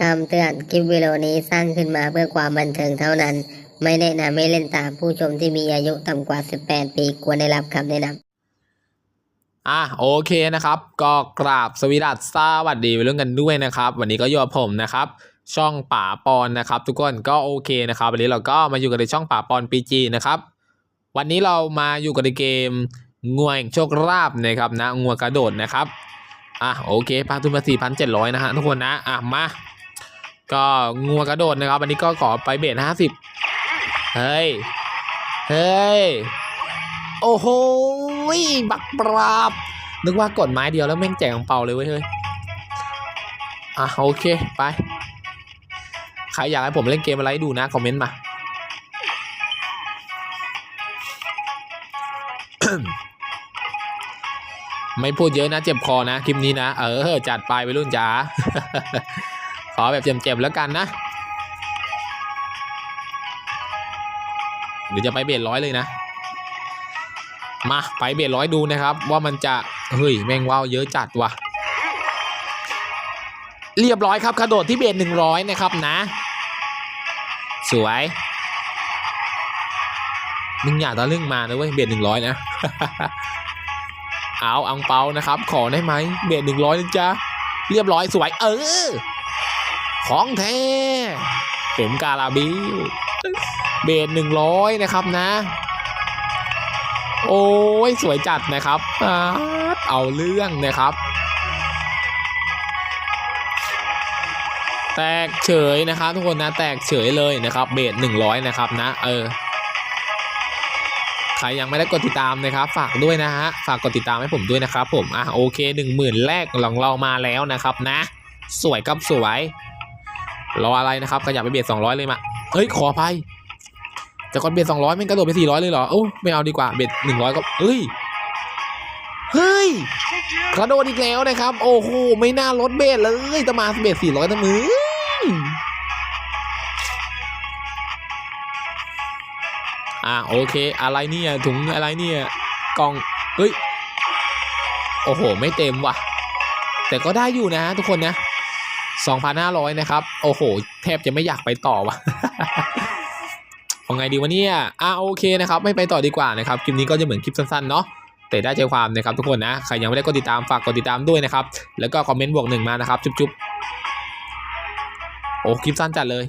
คำเตือนคลิปวิดีโอนี้สร้างขึ้นมาเพื่อความบันเทิงเท่านั้น ไม่แนะนำให้เล่นตามผู้ชมที่มีอายุต่ำกว่า 18 ปีควรได้รับคำแนะนำอะโอเคนะครับ ก็กราบสวีดัสสวัสดีไปเรื่องกันด้วยนะครับ วันนี้ก็อยู่กับผมนะครับ ช่องป่าปอนนะครับ ทุกคนก็โอเคนะครับ วันนี้เราก็มาอยู่กันในช่องป่าปอนปีจีนะครับวันนี้เรามาอยู่กันในเกมงวงโชคลาภนะครับนะงัวกระโดดนะครับอะโอเคปาทุนมา4,700นะฮะทุกคนนะอะมา ก็งัวกระโดดนะครับวันนี้ก็ขอไปเบส50เฮ้ย เฮ้ย โอ้โหบักปราบ นึกว่ากดไม้เดียวแล้วแม่งแจกของเปาเลยเว้ยเฮ้ย อะโอเคไป ใครอยากให้ผมเล่นเกมอะไรดูนะคอมเมนต์มาไม่พูดเยอะนะเจ็บคอนะ คลิปนี้นะ เออ จัดไปไปรุ่นจ๋า ขอแบบเจ็บๆแล้วกันนะเดี๋ยวจะไปเบียดร้อยเลยนะ มาไปเบียดร้อยดูนะครับ ว่ามันจะ เฮ้ย แมงว่าวเยอะจัดว่ะ เรียบร้อยครับกระโดดที่เบียดหนึ่งร้อยนะครับนะ สวยมึงอย่าตะลึงมานะเว้ยเบียดหนึ่งร้อยนะเอาอังเปานะครับ ขอได้ไหมเบียดหนึ่งร้อยนะจ๊ะเรียบร้อยสวยเออ ของแท้เข็มกาลาบิวเบียดหนึ่งร้อยนะครับนะ โอ้ยสวยจัดนะครับอเอาเรื่องนะครับ แตกเฉยนะครับ ทุกคนนะแตกเฉยเลยนะครับ เบสหนึ่งร้อยนะครับนะ เออใครยังไม่ได้กดติดตามนะครับ ฝากด้วยนะฮะฝากกดติดตามให้ผมด้วยนะครับ ผมอะโอเคหนึ่งหมื่นแรกของเรามาแล้วนะครับนะ สวยครับสวย รออะไรนะครับขยับไปเบียดสองร้อยเลยมาเฮ้ยขออภัยจะกดเบียดสองร้อยมันกระโดดไปสี่ร้อยเลยเหรอโอ้ไม่เอาดีกว่าเบียดหนึ่งร้อยก็เฮ้ยเฮ้ยกระโดดอีกแล้วนะครับ โอ้โหไม่น่าลดเบสเลยจะมาเบสสี่ร้อยตั้งมืออะโอเค อะไรเนี่ยถุงอะไรเนี่ยกล่องเฮ้ยโอ้โห ไม่เต็มว่ะ แต่ก็ได้อยู่นะทุกคนนะ 2,500 นะครับ โอ้โห แทบจะไม่อยากไปต่อว่ะเอาไงดีวะเนี่ย อะโอเคนะครับ ไม่ไปต่อดีกว่านะครับ คลิปนี้ก็จะเหมือนคลิปสั้นๆเนาะ แต่ได้ใจความนะครับทุกคนนะ ใครยังไม่ได้กดติดตามฝากกดติดตามด้วยนะครับ แล้วก็คอมเมนต์บวกหนึ่งมานะครับ จุ๊บๆ โอ้คลิปสั้นจัดเลย